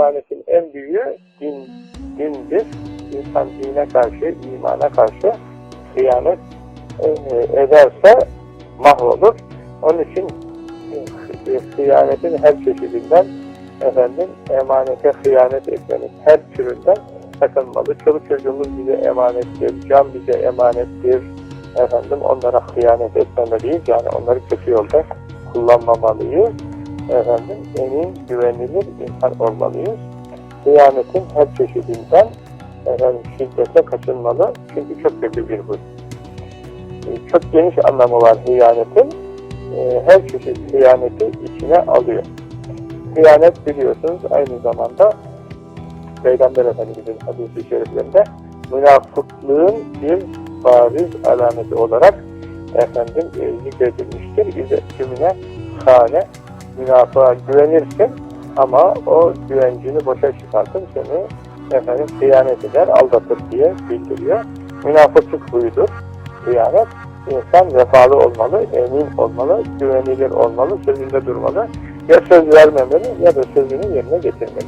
hıyanetin en büyüğü din, dindir. İnsan dine karşı, imana karşı hıyanet e, ederse mahvolur. Onun için e, hıyanetin her çeşidinden efendim emanete hıyanet etmenin her türünden sakınmalı. Çoluk çocuğumuz bize emanettir, can bize emanettir. Efendim onlara hıyanet etmemeliyiz. Yani onları kötü yolda kullanmamalıyız. Efendim emin, güvenilir insan olmalıyız. Hıyanetin her çeşidinden efendim şiddetle kaçınmalı. Çünkü çok kötü bir huy. E, Çok geniş anlamı var hıyanetin. E, Her çeşit hıyaneti içine alıyor. Hıyanet biliyorsunuz aynı zamanda Peygamber Efendimiz'in hadisi şeriflerinde münafıklığın bir bariz alameti olarak efendim e, zikredilmiştir. İze kimine hane münafığa güvenirsin ama o güvencini boşa çıkartır seni efendim hıyanet eder, aldatır diye bildiriyor. Münafıklık huyudur. Hıyanet. İnsan vefalı olmalı, emin olmalı, güvenilir olmalı, sözünde durmalı. Ya söz vermemeli ya da sözünü yerine getirmeli.